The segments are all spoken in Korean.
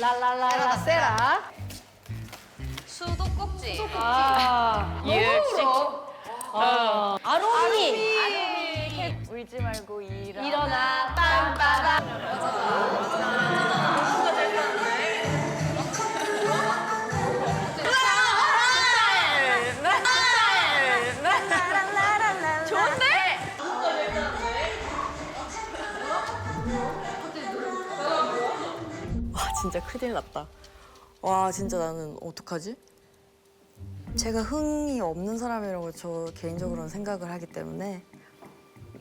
라라라라 세라. 수도꼭지. 아, 너무 울어. 아로니. 아로니 울지 말고 일어나. 일어나 빰빠밤. 진짜 큰일 났다. 와 진짜 나는 어떡하지? 제가 흥이 없는 사람이라고 저 개인적으로는 생각을 하기 때문에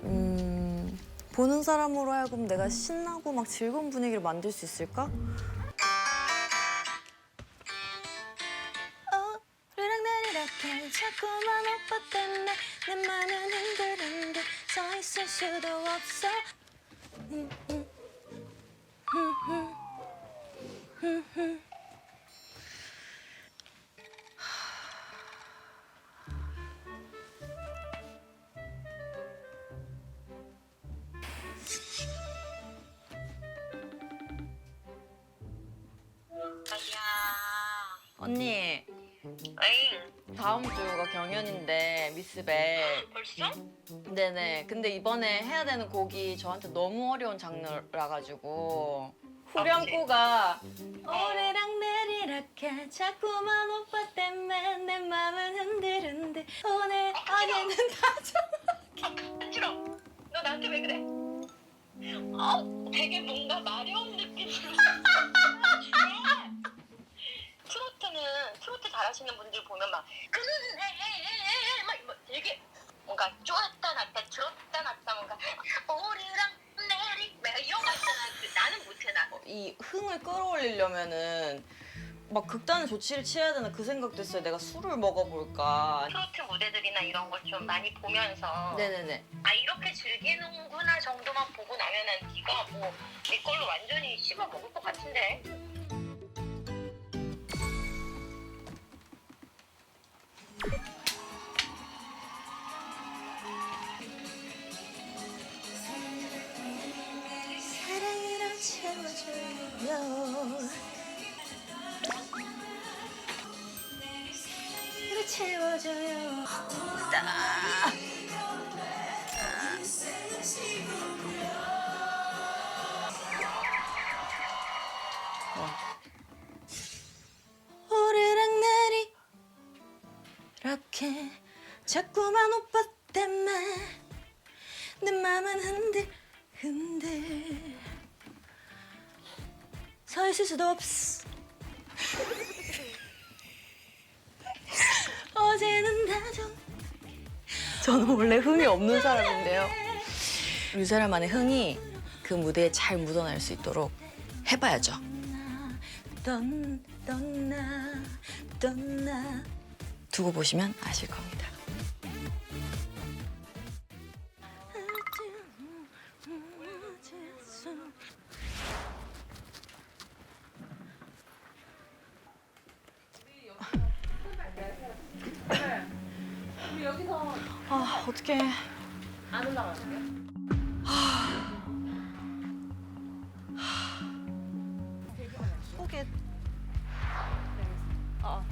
음, 보는 사람으로 하여금 내가 신나고 막 즐거운 분위기를 만들 수 있을까? 오르락 내리락 해 자꾸만 오빠 때문에 내 맘은 흔들흔들 서 있을 수도 없어 언니. 에잉, 다음 주가 경연인데 미스백 벌써? 네네. 근데 이번에 해야 되는 곡이 저한테 너무 어려운 장르라 가지고 후렴구가 오르락 내리락 해 자꾸만 오빠 때문에 내 맘은 흔들흔들 오늘 어제는 다 싫어. 너 나한테 왜 그래? 어, 되게 뭔가 마려운 느낌으로. 트로트는 트로트 잘하시는 분들 이 흥을 끌어올리려면은 막 극단의 조치를 취해야 되나 그 생각도 했어요. 내가 술을 먹어볼까. 트로트 무대들이나 이런 거좀 많이 보면서. 네네네. 아 이렇게 즐기는구나 정도만 보고 나면은 네가 뭐 네 걸로 완전히 씹어 먹을 것 같은데 채워줘요 따. 오르락 내리. 이렇게 자꾸만 오빠 때문에 내 맘은 흔들 흔들. 서 있을 수도 없어 어제는 다정 저는 원래 흥이 없는 사람인데요. 이 사람만의 흥이 그 무대에 잘 묻어날 수 있도록 해봐야죠. 던, 떠나 떠나. 두고 보시면 아실 겁니다 아 어떡해 안 올라가세요? 속에 아.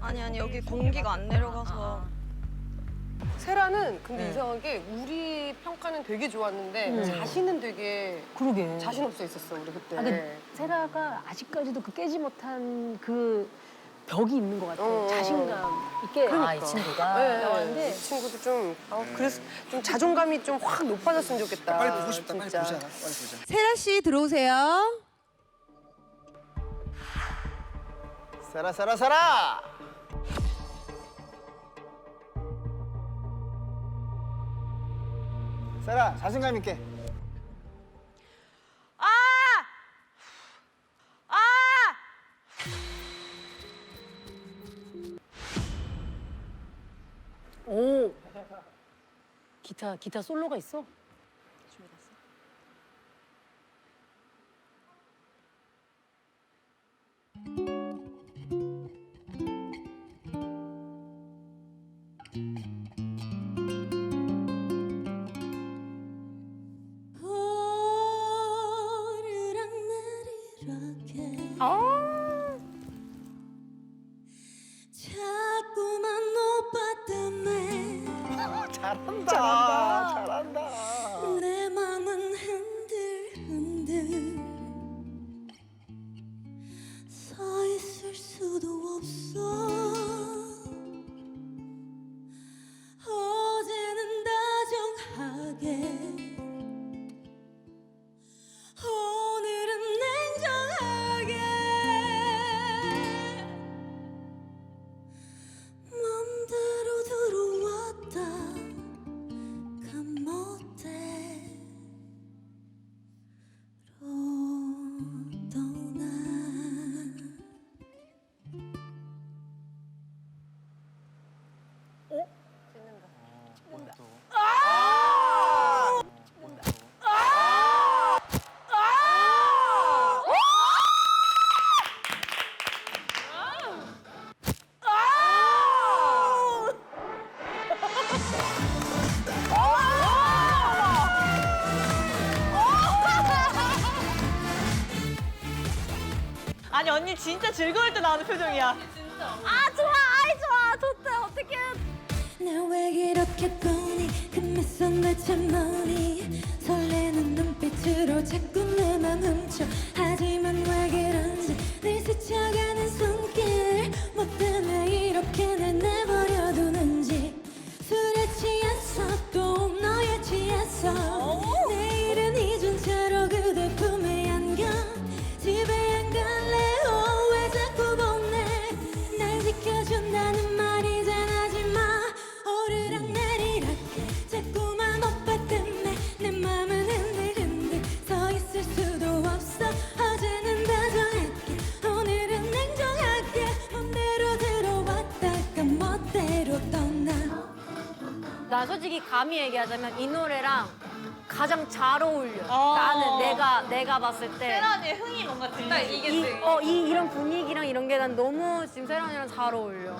아니 아니 여기 공기가 안 내려가서 세라는 근데 네. 이상하게 우리 평가는 되게 좋았는데 음. 자신은 되게 그러게. 자신 없어 있었어 우리 그때. 아, 근데 세라가 아직까지도 그 깨지 못한 그 벽이 있는 것 같아. 어. 자신감 있게. 그러니까. 아, 이 친구가. 네, 나왔는데 이 친구도 좀 어, 그래서 좀 자존감이 좀 확 높아졌으면 좋겠다. 빨리 보고 싶다. 빨리 진짜. 보자. 빨리 보자. 세라 씨 들어오세요. 살아 살아 살아. 살아 자신감 있게. 기타, 기타 솔로가 있어? 잘한다. 잘한다. 아니 언니 진짜 즐거울 때 나오는 표정이야. 날 왜 이렇게 보니 그 미소 대체 뭐니? 설레는 눈빛으로 자꾸 내 맘 훔쳐. 하지만 왜 그런지 늘 스쳐가는 손길. 뭐 때문에 이렇게 날 내버려두는지. 술에 취했어 또 너에 취했어 나 솔직히 감히 얘기하자면 이 노래랑 가장 잘 어울려. 어. 나는 내가 내가 봤을 때. 언니의 흥이 뭔가 들리지. 이게 이, 어, 이, 이런 분위기랑 이런 게 난 너무 지금 세란이랑 잘 어울려.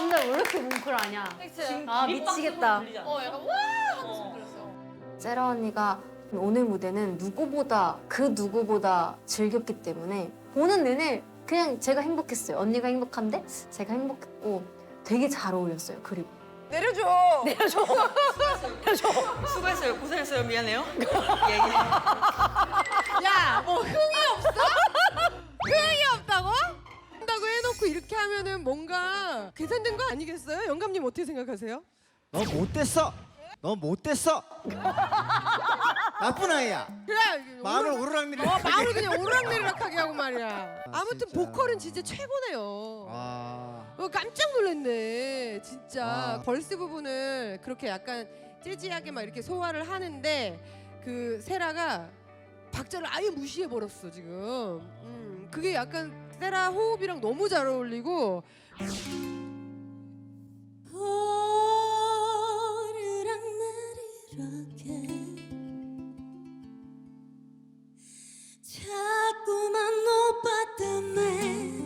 근데 왜 이렇게 뭉클하냐? 아, 미치겠다. 어, 약간 와! 하면서 그랬어. 세라 언니가 오늘 무대는 누구보다 그 누구보다 즐겼기 때문에 보는 내내 그냥 제가 행복했어요. 언니가 행복한데 제가 행복했고 되게 잘 어울렸어요. 그리고 내려줘. 수고했어요. 고생했어요. 미안해요. 예, 예. 야, 계산된 거 아니겠어요? 영감님 어떻게 생각하세요? 너 못됐어. 너 못됐어. 나쁜 아이야. 그래 마음을 오르- 오르락내리락. 어, 마음을 그냥 오르락내리락하게 하고 말이야. 아, 아무튼 진짜. 보컬은 진짜 최고네요. 아. 어, 깜짝 놀랐네. 진짜 아. 벌스 부분을 그렇게 약간 재즈하게 막 이렇게 소화를 하는데 그 세라가 박자를 아예 무시해 버렸어 지금. 음, 그게 약간 세라 호흡이랑 너무 잘 어울리고 오르락내리락해 자꾸만 오빠 때문에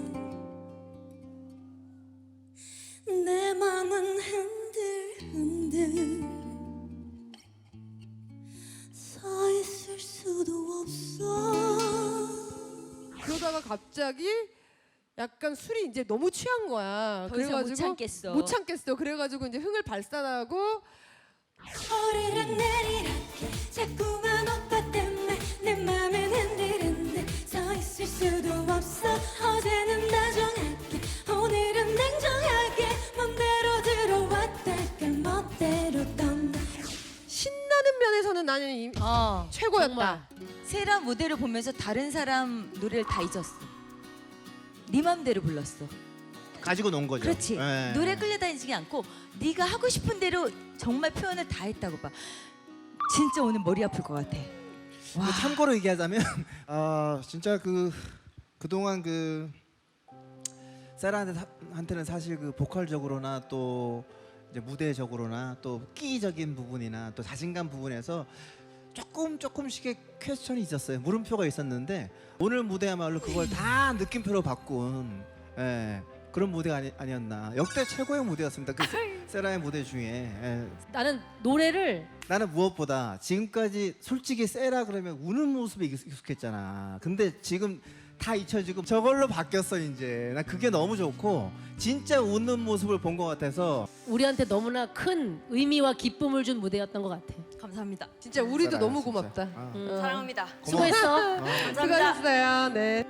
내 맘은 흔들흔들 서 있을 수도 없어 그러다가 갑자기 약간 술이 이제 너무 취한 거야. 더 이상 못 그래가지고 참겠어. 못 참겠어. 그래가지고 이제 흥을 발산하고 자꾸만 오빠 때문에 내 맘은 흔들흔들 서 있을 수도 없어 어제는 다정하게 오늘은 냉정하게 맘대로 들어왔다가 멋대로 떤다 신나는 면에서는 나는 이, 어, 최고였다. 세라 무대를 보면서 다른 사람 노래를 다 잊었어. 네 맘대로 불렀어. 가지고 논 거죠. 그렇지. 예. 노래 끌려다니지 않고 네가 하고 싶은 대로 정말 표현을 다 했다고 봐. 진짜 오늘 머리 아플 것 같아. 와. 뭐 참고로 얘기하자면 아 진짜 그 그동안 그 세라한테는 사실 그 보컬적으로나 또 이제 무대적으로나 또 끼적인 부분이나 또 자신감 부분에서 조금 조금씩의 퀘스천이 있었어요. 물음표가 있었는데 오늘 무대야말로 그걸 다 느낌표로 바꾼 예, 그런 무대가 아니, 아니었나. 역대 최고의 무대였습니다. 그 세- 세라의 무대 중에 예, 나는 노래를 나는 무엇보다 지금까지 솔직히 세라 그러면 우는 모습에 익숙- 익숙했잖아. 근데 지금 다 잊혀지고 저걸로 바뀌었어 이제. 나 그게 너무 좋고 진짜 웃는 모습을 본 것 같아서 우리한테 너무나 큰 의미와 기쁨을 준 무대였던 것 같아. 감사합니다. 진짜 우리도 너무 진짜. 고맙다. 아. 음. 사랑합니다. 수고했어. 어. 수고하셨어요. 네.